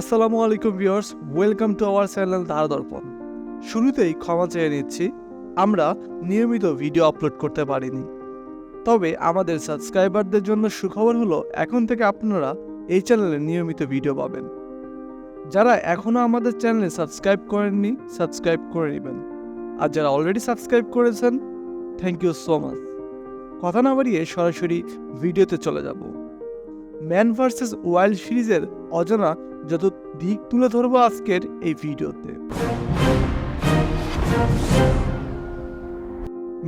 আসসালামু আলাইকুম viewers, welcome to our channel Dhara Darpan. শুরুতেই ক্ষমা চেয়ে নিচ্ছি, আমরা নিয়মিত ভিডিও আপলোড করতে পারিনি। তবে আমাদের সাবস্ক্রাইবারদের জন্য সুখবর হলো, এখন থেকে আপনারা এই চ্যানেলে নিয়মিত ভিডিও পাবেন। যারা এখনও আমাদের চ্যানেলে সাবস্ক্রাইব করেননি, সাবস্ক্রাইব করে নেবেন। আর যারা অলরেডি সাবস্ক্রাইব করেছেন থ্যাংক ইউ সো মাচ কথা না বাড়িয়ে সরাসরি ভিডিওতে চলে যাব। ম্যান ভার্সেস ওয়াইল্ড সিরিজের অজানা যত দিক তুলে ধরবো আজকের এই ভিডিওতে।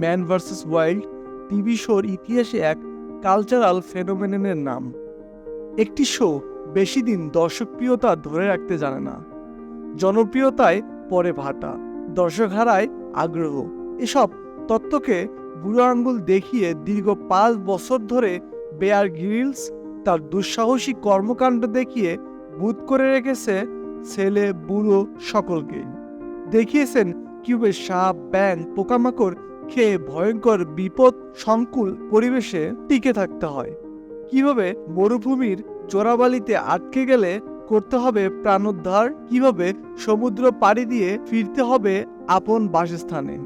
ম্যান ভার্সেস ওয়াইল্ড টিভি শোর ইতিহাসে এক কালচারাল ফেনোমেনের নাম। একটি শো বেশি দিন দর্শকপ্রিয়তা ধরে রাখতে জানে না। জনপ্রিয়তায় পরে ভাটা দর্শক হারায় আগ্রহ। এসব তত্ত্বকে বুড়ো আঙ্গুল দেখিয়ে দীর্ঘ পাঁচ বছর ধরে বেয়ার গ্রিলস তার দুঃসাহসী কর্মকাণ্ড দেখিয়ে বুধ করে রেখেছে ছেলে, বুড়ো সকলকে। দেখিয়েছেন কীভাবে সাপ ব্যাং পোকামাকড় খেয়ে ভয়ঙ্কর বিপদ সংকুল পরিবেশে টিকে থাকতে হয়। কীভাবে মরুভূমির চোরাবালিতে আটকে গেলে করতে হবে প্রাণোদ্ধার? কীভাবে সমুদ্র পাড়ি দিয়ে ফিরতে হবে আপন বাসস্থানে?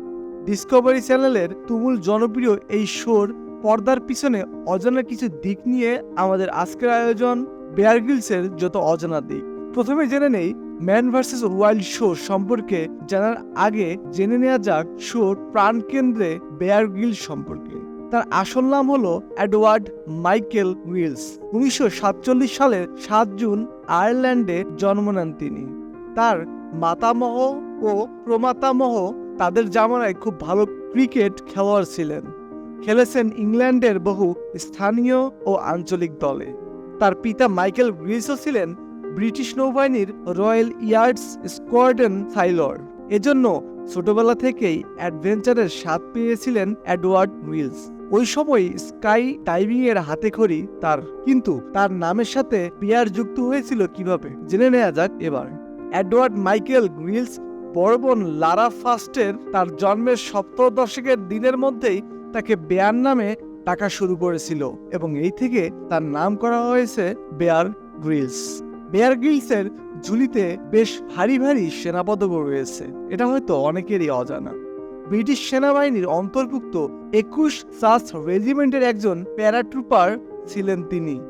ডিসকভারি চ্যানেলের তুমুল জনপ্রিয় এই শোর পর্দার পিছনে অজানা কিছু দিক নিয়ে আমাদের আজকের আয়োজন। বেয়ার গ্রিলসের যত অজানা দিক। প্রথমে জেনে নেই ম্যান ভার্সেস ওয়াইল্ড শো সম্পর্কে, জানার আগে জেনে নেওয়া যাক শোর প্রাণকেন্দ্রে বেয়ার গ্রিল সম্পর্কে। তার আসল নাম হলো অ্যাডওয়ার্ড মাইকেল উইলস উনিশশো সাতচল্লিশ সালের সাত জুন আয়ারল্যান্ডে জন্ম নেন তিনি। তার মাতামহ ও প্রমাতামহ তাদের জামানায় খুব ভালো ক্রিকেট খেলোয়াড় ছিলেন। খেলেছেন ইংল্যান্ডের বহু স্থানীয় ও আঞ্চলিক দলে। তার পিতা মাইকেল গ্রিসও ছিলেন ব্রিটিশ নৌবাহিনীর রয়্যাল ইয়ার্ডস স্কোয়াড্রন সাইলর এজন্য ছোটবেলা থেকেই অ্যাডভেঞ্চারের স্বাদ পেয়েছিলেন অ্যাডওয়ার্ড উইলস ওই সময় স্কাই ডাইভিং এর হাতে খড়ি তার, কিন্তু তার নামের সাথে বিয়ার যুক্ত হয়েছিল কীভাবে জেনে নেওয়া যাক এবার। অ্যাডওয়ার্ড মাইকেল গ্রিলস বড় বোন লারা ফাস্টের তার জন্মের সপ্তম দশকের দিনের মধ্যেই তাকে বেয়ার নামে ডাকা শুরু করেছিল এবং এই থেকে তার নাম করা হয়েছে বেয়ার গ্রিলস। বেয়ার গ্রিলসের ঝুলিতে বেশ ভারী ভারী সেনাপদক রয়েছে। এটা হয়তো অনেকেরই অজানা। ব্রিটিশ সেনাবাহিনীর অন্তর্ভুক্ত একুশ সাস রেজিমেন্টের একজন প্যারাট্রুপার ছিলেন তিনি।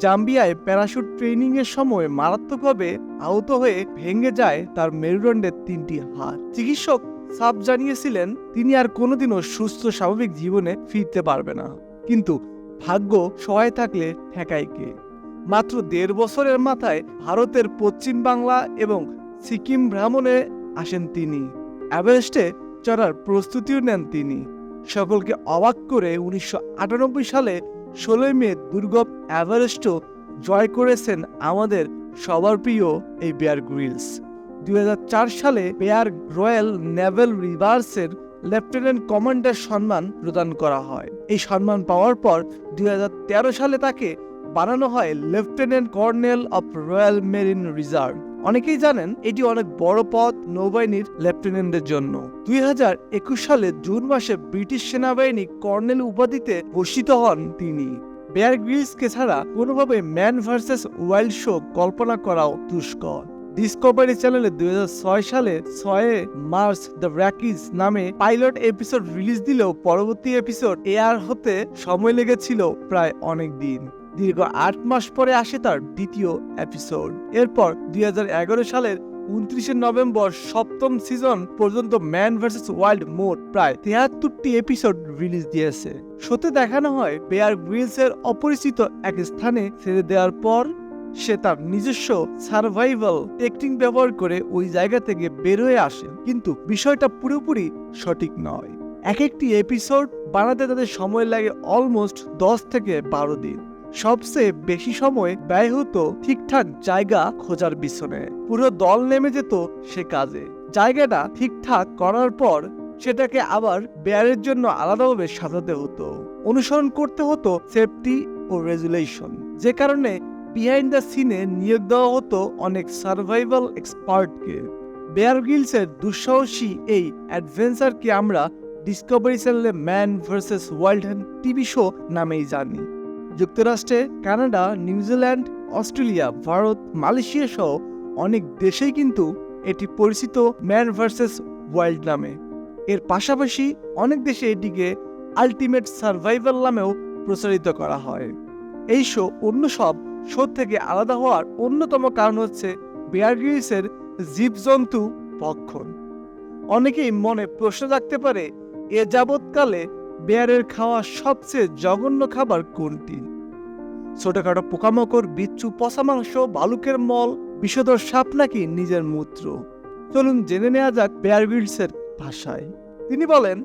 জাম্বিয়ায় প্যারাশুট ট্রেনিং এর সময় মারাত্মকভাবে আহত হয়ে ভেঙে যায় তার মেরুদণ্ডের তিনটি হাত। চিকিৎসক সাপ জানিয়েছিলেন, তিনি আর কোনোদিনও সুস্থ স্বাভাবিক জীবনে ফিরতে পারবে না। কিন্তু ভাগ্য সহায় থাকলে ঠেকায় কে? মাত্র দেড় বছরের মাথায় ভারতের পশ্চিম বাংলা এবং সিকিম ভ্রমণে আসেন তিনি। অ্যাভারেস্টে চড়ার প্রস্তুতিও নেন তিনি। সকলকে অবাক করে উনিশশো আটানব্বই সালে ষোলোই মে দুর্গম অ্যাভারেস্টও জয় করেছেন আমাদের সবার প্রিয় এই বেয়ার গ্রিলস দুই হাজার চার সালে বেয়ার রয়্যাল নেভেল রিভার্সের লেফটেন্যান্ট কমান্ডার সম্মান প্রদান করা হয়। এই সম্মান পাওয়ার পর দুই হাজার তেরো সালে তাকে বানানো হয় lieutenant colonel of Royal Marine reserve. অনেকেই জানেন এটি অনেক বড় পদ নৌবাহিনীর লেফটেন্যান্টের জন্য। দুই হাজার একুশ সালে জুন মাসে ব্রিটিশ সেনাবাহিনী কর্নেল উপাধিতে ভূষিত হন তিনি। বেয়ার গ্রিলসকে ছাড়া কোনোভাবে ম্যান ভার্সেস ওয়াইল্ড শো কল্পনা করাও দুষ্কর। ডিসকভারি চ্যানেলে দুই সালে ছয় মার্চ দ্য র্যাকিজ নামে পাইলট এপিসোড রিলিজ দিলেও পরবর্তী এপিসোড এয়ার হতে সময় লেগেছিল প্রায় অনেক দিন। দীর্ঘ আট মাস পরে আসে তার দ্বিতীয় এপিসোড। এরপর দুই হাজার এগারো সালের উনত্রিশে নভেম্বর সপ্তম সিজন পর্যন্ত ম্যান ভার্সেস ওয়াইল্ড মোড প্রায় তেহাত্তরটি এপিসোড রিলিজ দিয়েছে। শোতে দেখানো হয়, বেয়ার গ্রিলসের অপরিচিত এক স্থানে ছেড়ে দেওয়ার পর সে তার নিজস্ব সার্ভাইভাল টেকনিক ব্যবহার করে ওই জায়গা থেকে বের হয়ে আসে। কিন্তু বিষয়টা পুরোপুরি সঠিক নয়। এক একটি এপিসোড বানাতে তাদের সময় লাগে অলমোস্ট দশ থেকে বারো দিন। সবচেয়ে বেশি সময় ব্যয় হতো ঠিকঠাক জায়গা খোঁজার পিছনে। পুরো দল নেমে যেত সে কাজে। জায়গাটা ঠিকঠাক করার পর সেটাকে আবার বেয়ারের জন্য আলাদাভাবে সাজাতে হতো। অনুসরণ করতে হতো সেফটি ও রেজুলেশন যে কারণে বিহাইন্ড দ্য সিনে নিয়োগ দেওয়া হতো অনেক সার্ভাইভাল এক্সপার্টকে বেয়ার গিলসের দুঃসাহসী এই অ্যাডভেঞ্চারকে আমরা ডিসকভারি চ্যানেলে man versus wild TV show নামেই জানি। যুক্তরাষ্ট্রে, Canada New Zealand Australia Bharat Malaysia সহ অনেক দেশেই কিন্তু এটি পরিচিত ম্যান ভার্সেস ওয়াইল্ড নামে। এর পাশাপাশি অনেক দেশে এটিকে আলটিমেট সার্ভাইভাল নামেও প্রচারিত করা হয়। এই শো অন্য সব শো থেকে আলাদা হওয়ার অন্যতম কারণ হচ্ছে বেয়ার গ্রিলসের জীবজন্তু ভক্ষণ। অনেকেই মনে প্রশ্ন রাখতে পারে, এ যাবৎকালে বেয়ারের খাওয়া সবচেয়ে জঘন্য খাবার কোনটি? ছোটখাটো পোকামাকড়, বিচ্ছু পচা মাংস, বালুকের মল, বিষধর সাপ নাকি নিজের মূত্র? চলুন জেনে নেওয়া যাক বেয়ার ভাষায়। তিনি বলেন,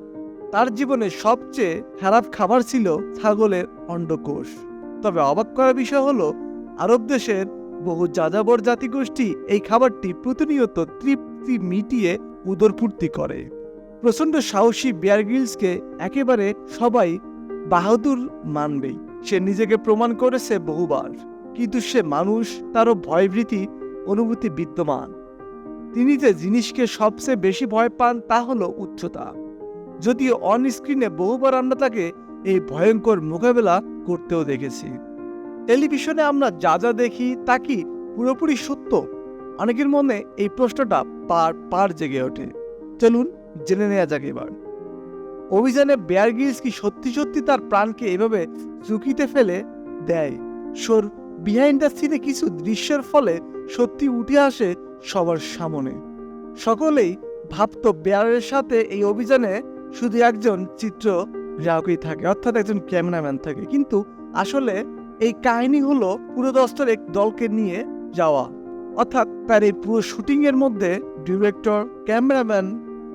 তার জীবনে সবচেয়ে খারাপ খাবার ছিল ছাগলের অন্ডকোষ। তবে অবাক করার বিষয় হলো আরব দেশের বহু যাযাবর জাতিগোষ্ঠী এই খাবারটি প্রতিনিয়ত তৃপ্তি মিটিয়ে উদরপূর্তি করে। প্রচণ্ড সাহসী বেয়ার গ্রিলসকে একেবারে সবাই বাহাদুর মানবেই। সে নিজেকে প্রমাণ করেছে বহুবার, কিন্তু সে মানুষ, তারও ভয়ভীতি, অনুভূতি বিদ্যমান। তিনি যে জিনিসকে সবচেয়ে বেশি ভয় পান তা হলো উচ্চতা। যদিও অন স্ক্রিনে বহুবার আমরা তাকে এই ভয়ঙ্কর মোকাবেলা করতেও দেখেছি। টেলিভিশনে আমরা যা যা দেখি তা কি পুরোপুরি সত্য? অনেকের মনে এই প্রশ্নটা পার পার জেগে ওঠে। চলুন জেনে নেওয়া যাক এবার। অভিযানে বেয়ার গ্রিলস কি সত্যি সত্যি তার প্রাণকে এভাবে ঝুঁকিতে ফেলে দেয়? শোর বিহাইন্ড দ্য সিনে কিছু দৃশ্যের ফলে সত্যি উঠে আসে সবার সামনে। সকলেই ভাবত বেয়ারের সাথে এই অভিযানে শুধু একজন চিত্র গ্রাহকই থাকে, অর্থাৎ একজন ক্যামেরাম্যান থাকে। কিন্তু আসলে এই কাহিনী হলো পুরো দস্তর এক দলকে নিয়ে যাওয়া। অর্থাৎ তার এই পুরো শুটিং এর মধ্যে ডিরেক্টর, ক্যামেরাম্যান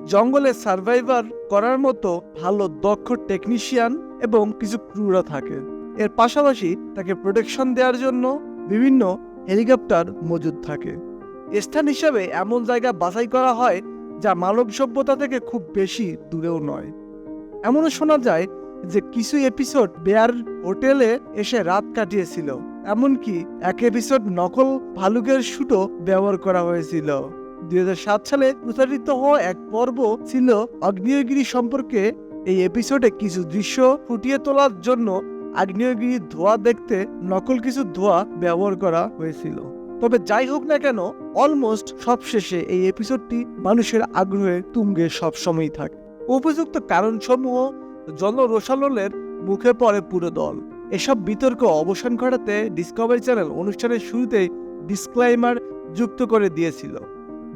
জঙ্গলে সার্ভাইভার করার মতো ভালো দক্ষ টেকনিশিয়ান এবং কিছু ক্রুরা থাকে। এর পাশাপাশি তাকে প্রোটেকশন দেওয়ার জন্য বিভিন্ন হেলিকপ্টার মজুদ থাকে। স্থান হিসাবে এমন জায়গা বাছাই করা হয় যা মানব সভ্যতা থেকে খুব বেশি দূরেও নয়। এমনও শোনা যায় যে কিছু এপিসোড বেয়ার হোটেলে এসে রাত কাটিয়েছিল, এমনকি এক এপিসোড নকল ভালুকের শুটও ব্যবহার করা হয়েছিল। দুই সালে প্রচারিত হওয়া এক পর্ব ছিল আগ্নেয়গিরি সম্পর্কে। এই এপিসোডে কিছু দৃশ্য ফুটিয়ে তোলার জন্য আগ্নেয়গিরির ধোঁয়া দেখতে নকল কিছু ধোঁয়া ব্যবহার করা হয়েছিল। তবে যাই হোক না কেন অলমোস্ট সবশেষে এই এপিসোডটি মানুষের আগ্রহে তুঙ্গে সবসময়ই থাকে। উপযুক্ত কারণসমূহ জনরোষালনের মুখে পড়ে পুরো দল। এসব বিতর্ক অবসান ঘটাতে ডিসকভারি চ্যানেল অনুষ্ঠানের শুরুতেই ডিসক্লাইমার যুক্ত করে দিয়েছিল।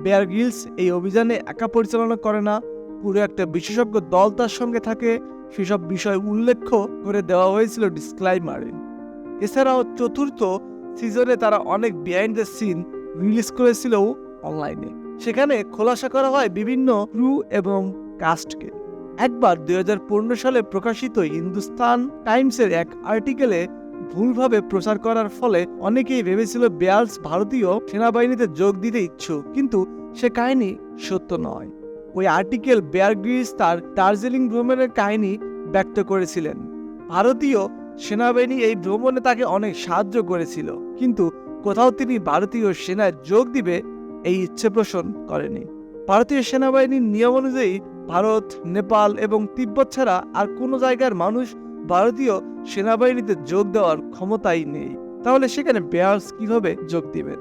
বেয়ার গিলস এই অভিযানে একা পরিচালনা করে না, পুরো একটা বিশেষজ্ঞ দল তার সঙ্গে থাকে, সেসব বিষয় উল্লেখ করে দেওয়া হয়েছিল ডিসক্লাইমারে এছাড়াও চতুর্থ সিজনে তারা অনেক বিহাইন্ড দ্য সিন রিলিজ করেছিল অনলাইনে সেখানে খোলাসা করা হয় বিভিন্ন ক্রু এবং কাস্টকে একবার দুই হাজার পনেরো সালে প্রকাশিত হিন্দুস্তান টাইমসের এক আর্টিকেলে ভুলভাবে প্রচার করার ফলে অনেকেই ভেবেছিল বেয়ালস ভারতীয় সেনাবাহিনীতে যোগ দিতে ইচ্ছুক, কিন্তু সে কাহিনী সত্য নয়। ওই আর্টিকেল বেয়ার গ্রিস তার দার্জিলিং ভ্রমণের কাহিনী ব্যক্ত করেছিলেন। ভারতীয় সেনাবাহিনী এই ভ্রমণে তাকে অনেক সাহায্য করেছিল, কিন্তু কোথাও তিনি ভারতীয় সেনায় যোগ দিবে এই ইচ্ছে পোষণ করেনি। ভারতীয় সেনাবাহিনীর নিয়ম অনুযায়ী ভারত, নেপাল এবং তিব্বত ছাড়া আর কোনো জায়গার মানুষ ভারতীয় সেনাবাহিনীতে যোগ দেওয়ার ক্ষমতাই নেই। তাহলে সেখানে বেয়ার্স কীভাবে যোগ দিবেন?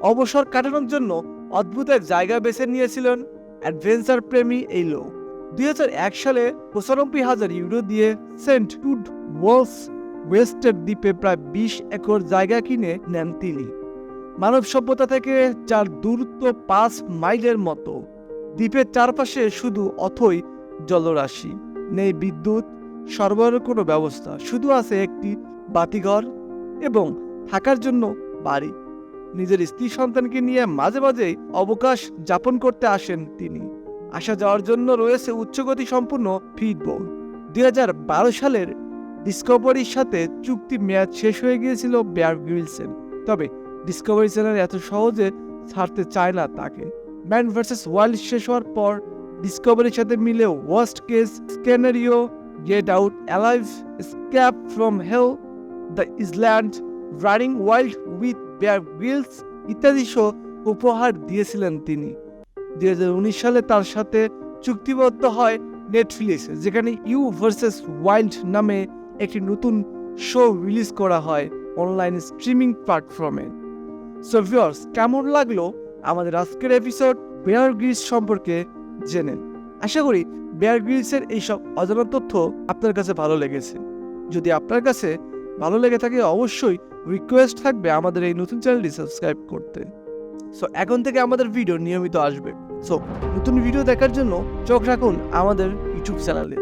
অবসর কাটানোর জন্য অদ্ভুত এক জায়গা বেছে নিয়েছিলেন অ্যাডভেঞ্চার প্রেমী এই লোক। দুই সালে পঁচানব্বই হাজার ইউরো দিয়ে সেন্ট টুড ওয়ালস ওয়েস্টের দ্বীপে প্রায় বিশ একর জায়গা কিনে নেন তিনি। মানব সভ্যতা থেকে যার দূরত্ব পাঁচ মাইলের মতো। দ্বীপের চারপাশে শুধু অথই জলরাশি। নেই বিদ্যুৎ, সরবরাহের কোনো ব্যবস্থা, শুধু আছে একটি বাতিঘর এবং থাকার জন্য বাড়ি। নিজের স্ত্রী সন্তানকে নিয়ে মাঝে মাঝেই অবকাশ যাপন করতে আসেন তিনি। আসা যাওয়ার জন্য রয়েছে উচ্চগতি সম্পূর্ণ ফিডবোর্ড দুই সালের ডিসকভারির সাথে চুক্তি মেয়াদ শেষ হয়ে গিয়েছিল বেয়ার গ্রিলসেন তবে ডিসকভারি চ্যানেল এত সহজে ছাড়তে চায় না তাকে। ম্যান ভার্সেস ওয়াইল্ড শেষ হওয়ার পর ডিসকভারির সাথে মিলে worst case scenario get out alive escape from hell the island running wild with Bear Grylls ইত্যাদি শো উপহার দিয়েছিলেন তিনি। দুই হাজার উনিশ সালে তার সাথে চুক্তিবদ্ধ হয় নেটফ্লিক্স যেখানে ইউ ভার্সেস ওয়াইল্ড নামে একটি নতুন শো রিলিজ করা হয় অনলাইন স্ট্রিমিং প্ল্যাটফর্মে সো ভিউয়ার্স কেমন লাগল? আমাদের আজকের এপিসোড বেয়ার গ্রিলস সম্পর্কে জেনে। আশা করি বেয়ার গ্রিলসের এইসব অজানা তথ্য আপনার কাছে ভালো লেগেছে। যদি আপনার কাছে ভালো লেগে থাকে, অবশ্যই রিকোয়েস্ট থাকবে আমাদের এই নতুন চ্যানেলটি সাবস্ক্রাইব করতে। সো এখন থেকে আমাদের ভিডিও নিয়মিত আসবে। সো নতুন ভিডিও দেখার জন্য চোখ রাখুন আমাদের ইউটিউব চ্যানেলে